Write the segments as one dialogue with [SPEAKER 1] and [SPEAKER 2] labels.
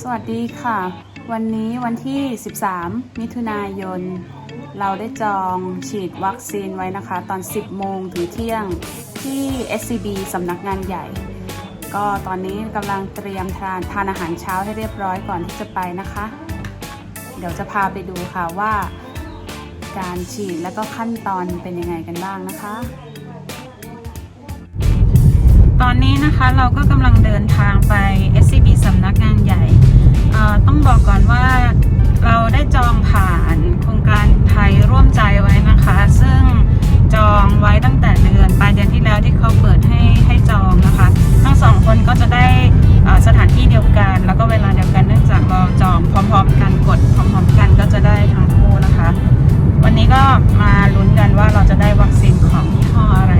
[SPEAKER 1] สวัสดีค่ะ วันนี้วันที่ 13 มิถุนายน เราได้จองฉีดวัคซีนไว้นะคะ ตอน 10 โมงถึงเที่ยงที่ SCB สำนักงานใหญ่ ก็ตอนนี้กำลังเตรียมทานทานอาหารเช้าให้เรียบร้อยก่อนที่จะไปนะคะ เดี๋ยวจะพาไปดูค่ะว่า การฉีดและก็ขั้นตอนเป็นยังไงกันบ้างนะคะ ตอนนี้นะคะเราก็กำลังเดินทางไป SCB สำนักงานใหญ่ ต้องบอกก่อนว่าเราได้จองผ่านโครงการไทยร่วมใจไว้นะคะ ซึ่งจองไว้ตั้งแต่เดือนปลายเดือนที่แล้วที่เขาเปิดให้ให้จองนะคะ ทั้งสองคนก็จะได้สถานที่เดียวกัน แล้วก็เวลาเดียวกันเนื่องจากเราจองพร้อมๆ กันกดพร้อมๆ กันก็จะได้ทั้งคู่นะคะ วันนี้ก็มาลุ้นกันว่าเราจะได้วัคซีนของยี่ห้ออะไร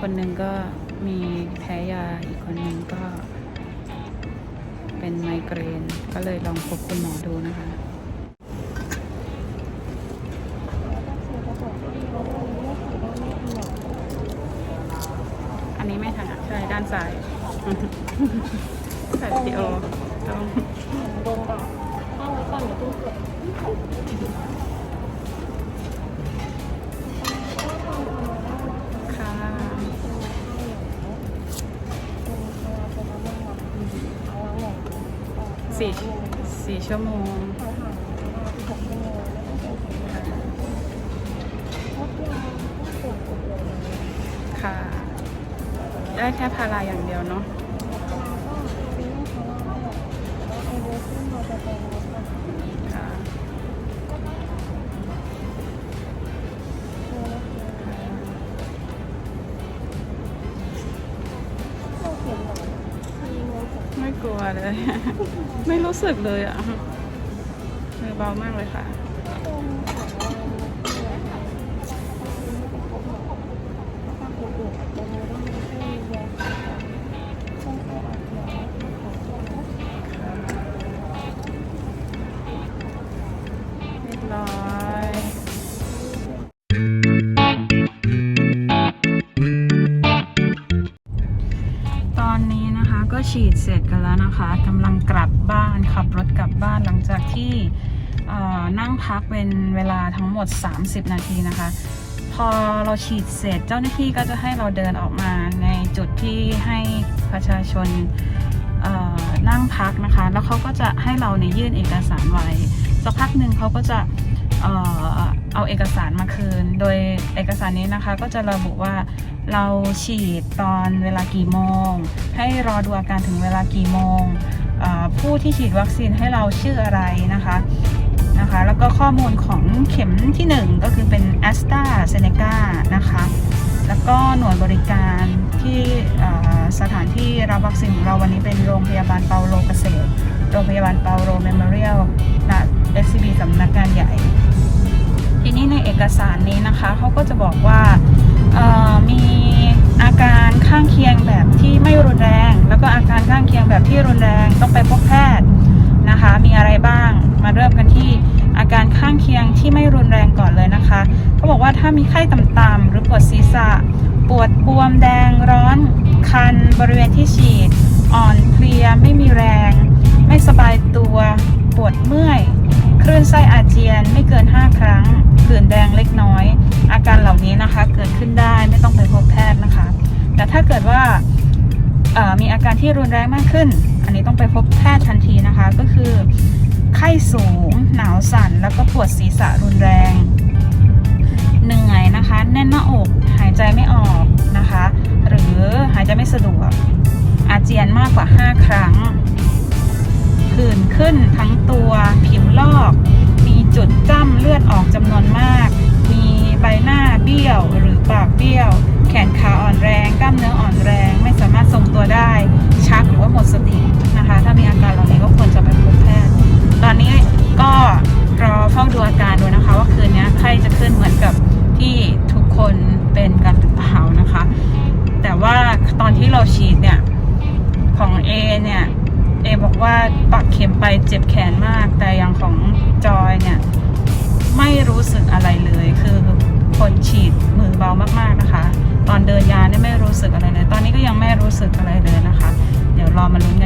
[SPEAKER 1] คนหนึ่งก็มีแพ้ยาอีกคนหนึ่งก็ เป็นไมเกรน ก็เลยลองพบคุณหมอดูนะคะอันนี้ไม่ถนัดใช่ด้านซ้ายถ่ายวิดีโอต้อง
[SPEAKER 2] โดนก่อนถ้าไว้ก่อนเดี๋ยวตู้เปิด
[SPEAKER 1] สี่สี่ชั่วโมง ค่ะ ได้แค่พาราอย่างเดียวเนาะ ไม่กลัวเลย ไม่รู้สึกเลยอะมือเบามากเลยค่ะ ฉีดเสร็จกันแล้วนะคะกำลังกลับบ้านขับรถกลับบ้านหลังจากที่นั่งพักเป็นเวลาทั้งหมด 30 นาทีนะคะ พอเราฉีดเสร็จเจ้าหน้าที่ก็จะให้เราเดินออกมาในจุดที่ให้ประชาชนนั่งพักนะคะ แล้วเขาก็จะให้เราเนี่ยยื่นเอกสารไว้สักพักหนึ่งเขาก็จะ เอาเอกสารมาคืน โดยเอกสารนี้นะคะก็จะระบุว่าเราฉีดตอนเวลากี่โมง ให้รอดูอาการถึงเวลากี่โมง ผู้ที่ฉีดวัคซีนให้เราชื่ออะไรนะคะนะคะ แล้วก็ข้อมูลของเข็มที่ 1 ก็คือเป็น a s t r a z เซ e c a นะคะ แล้วก็หน่วยบริการที่สถานที่รับวัคซีนของเราวันนี้เป็นโรงพยาบาลเปาโลเกษตร โรงพยาบาลเปาโลเมมโมเรียลณ SCB สำนักงานใหญ่ ทีนี้ในเอกสารนี้นะคะเขาก็จะบอกว่ามีอาการข้างเคียงแบบที่ไม่รุนแรง แล้วก็อาการข้างเคียงแบบที่รุนแรงต้องไปพบแพทย์นะคะ มีอะไรบ้างมาเริ่มกันที่อาการข้างเคียงที่ไม่รุนแรงก่อนเลยนะคะเขาบอกว่าถ้ามีไข้ต่ำๆหรือปวดศีรษะ ปวดบวมแดงร้อน คันบริเวณที่ฉีด อ่อนเพลียไม่มีแรง ไม่สบายตัว ปวดเมื่อย ลื่นไส้อาเจียนไม่เกิน 5 ครั้งผื่นแดงเล็กน้อย อาการเหล่านี้นะคะเกิดขึ้นได้ไม่ต้องไปพบแพทย์นะคะ แต่ถ้าเกิดว่ามีอาการที่รุนแรงมากขึ้น อันนี้ต้องไปพบแพทย์ทันทีนะคะ ก็คือไข้สูง หนาวสั่น แล้วก็ปวดศีรษะรุนแรง เหนื่อยนะคะ แน่นหน้าอก หายใจไม่ออกนะคะ ขึ้นทั้งตัวผิวลอก มีจุดจ้ำเลือดออกจำนวนมาก มีใบหน้าเบี้ยวหรือปากเบี้ยว แขนขาอ่อนแรง กล้ามเนื้ออ่อนแรง ไม่สามารถทรงตัวได้ ชักหรือว่าหมดสตินะคะ ถ้ามีอาการเหล่านี้ก็ควรจะไปพบแพทย์ ตอนนี้ก็รอเฝ้าดูอาการดูนะคะ ว่าคืนนี้ไข้จะขึ้นเหมือนกับที่ทุกคนเป็นกันหรือเปล่านะคะ แต่ว่าตอนที่เราฉีดเนี่ยของ A เนี่ย เอบอกว่าปัก ข็มไปเจ็บแขนมาก แต่อย่างของจอยเนี่ย ไม่รู้สึกอะไรเลย คือคนฉีดมือเบามากๆนะคะ ตอนเดินยาเนี่ยไม่รู้สึกอะไรเลย ตอนนี้ก็ยังไม่รู้สึกอะไรเลยนะคะ เดี๋ยวรอมาลุ้น